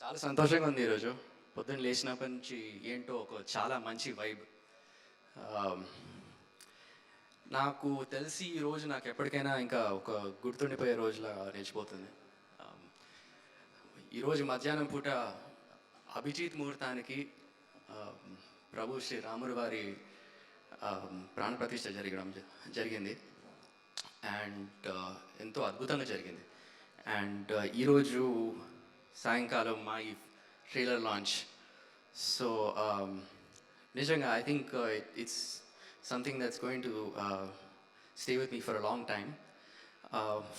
చాలా సంతోషంగా ఉంది ఈరోజు. పొద్దున్న లేచినప్పటి నుంచి ఏంటో ఒక చాలా మంచి వైబ్ నాకు తెలిసి ఈ రోజు నాకు ఎప్పటికైనా ఇంకా ఒక గుర్తుండిపోయే రోజులా నిలిచిపోతుంది. ఈరోజు మధ్యాహ్నం పూట అభిజిత్ ముహూర్తానికి ప్రభు శ్రీ రాముడు వారి ప్రాణప్రతిష్ఠ జరగడం జరిగింది. అండ్ ఎంతో అద్భుతంగా జరిగింది. అండ్ ఈరోజు సాయంకాలం మా ఈ ట్రైలర్ లాంచ్ సో నిజంగా I think it's something that's going to stay with me for a long time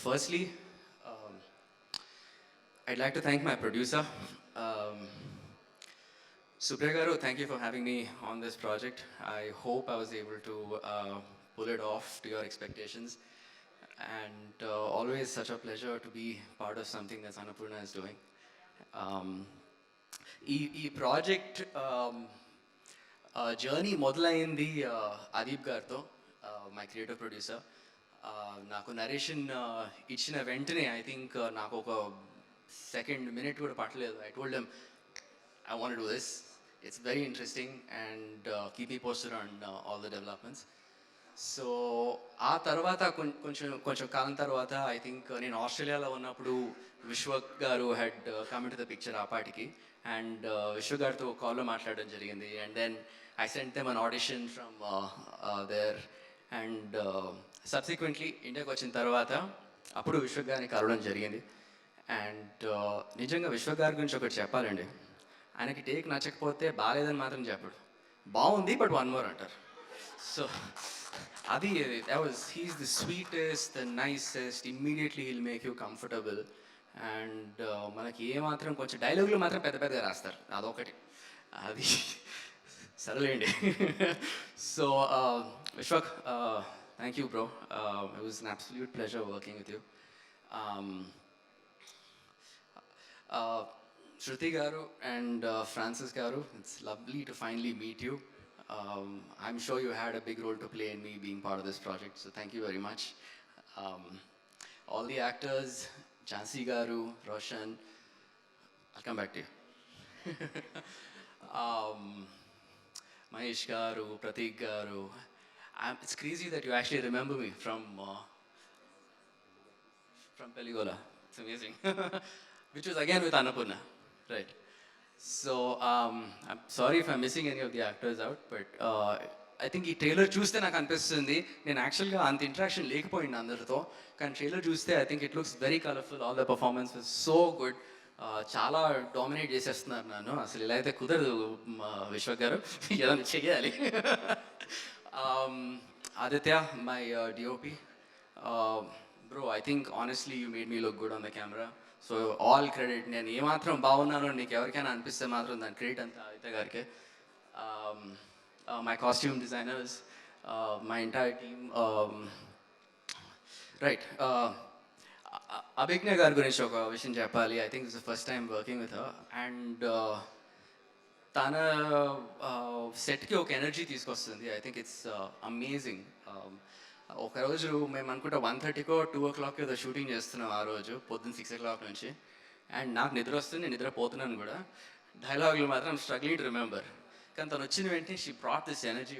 firstly I'd like to thank my producer. Um, Supriya Garu, thank you for having me on this project. I hope I was able to uh, pull it off to your expectations. And uh, always such a pleasure to be part of something that Annapurna is doing. Um, ఈ ఈ project journey మొదలైంది uh, Adeep గారితో my creative producer నాకు narration ఇచ్చిన వెంటనే I think నాకు ఒక second minute కూడా పట్టలేదు I told them I want to do this. It's very interesting and uh, keep me posted on uh, all the developments. So ఆ తర్వాత కొంచెం కొంచెం కాలం తర్వాత ఐ థింక్ నేను ఆస్ట్రేలియాలో ఉన్నప్పుడు Vishwa garu head come to the picture ఆ పాటికి. అండ్ uh, విశ్వ గారితో కాల్లో మాట్లాడడం జరిగింది. And then I sent them an audition from uh, uh, there and subsequently ఇండియాకి వచ్చిన తర్వాత అప్పుడు విశ్వ గారిని కలవడం జరిగింది. అండ్ నిజంగా విశ్వ గారి గురించి ఒకటి చెప్పాలండి. ఆయనకి టేక్ నచ్చకపోతే బాగాలేదని మాత్రం చెప్పడు. బాగుంది బట్ వన్ మోర్ అంటారు. సో అది that he's the sweetest the nicest immediately he'll make you comfortable and మనకి ఏ మాత్రం కొంచెం డైలాగులు మాత్రం పెద్ద పెద్దగా రాస్తారు. అదొకటి. అది సరేలేండి. So Vishwak thank you bro it was absolute pleasure working with you Shruti garu and Francis garu it's lovely to finally meet you Um, I'm sure you had a big role to play in me being part of this project, so thank you very much. Um, all the actors, Jansi Garu, Roshan, I'll come back to you. um, Mahesh Garu, Pratik Garu. I'm, it's crazy that you actually remember me from uh, from Peligola. It's amazing. Which was again with Annapurna, right? So sorry if I missing any of the actors out but I think ఈ trailer చూస్తే నాకు అనిపిస్తుంది. నేను యాక్చువల్గా అంత interaction లేకపోయింది అందరితో. కానీ ట్రైలర్ చూస్తే I think it looks very colourful all the performance so good చాలా డామినేట్ చేసేస్తున్నారు నన్ను. అసలు ఇలా అయితే కుదరదు మా విశ్వక్ గారు. ఏదైనా చెయ్యాలి. Um, Aditya my DOP bro I think honestly you made me look good on the camera. So all credit నేను ఏమాత్రం బాగున్నానో నీకు ఎవరికైనా అనిపిస్తే మాత్రం దాని క్రెడిట్ అంతా ఆదిత్య గారికి. My costume designers my entire team right Abhigna గారి గురించి ఒక విషయం చెప్పాలి. I think it's first time working with and తన uh, సెట్కి ఒక ఎనర్జీ తీసుకొస్తుంది. ఐ థింక్ ఇట్స్ అమేజింగ్ ఒకరోజు మేము అనుకుంటే వన్ థర్టీకో టూ ఓ క్లాక్ ఏదో షూటింగ్ చేస్తున్నాం ఆ రోజు పొద్దున్న సిక్స్ ఓ క్లాక్ నుంచి. అండ్ నాకు నిద్ర వస్తుంది నేను నిద్రపోతున్నాను కూడా. డైలాగులు మాత్రం స్ట్రగ్లింగ్ టు రిమెంబర్ కానీ తను వచ్చిన వెంటనే షీ ప్రాట్ దిస్ ఎనర్జీ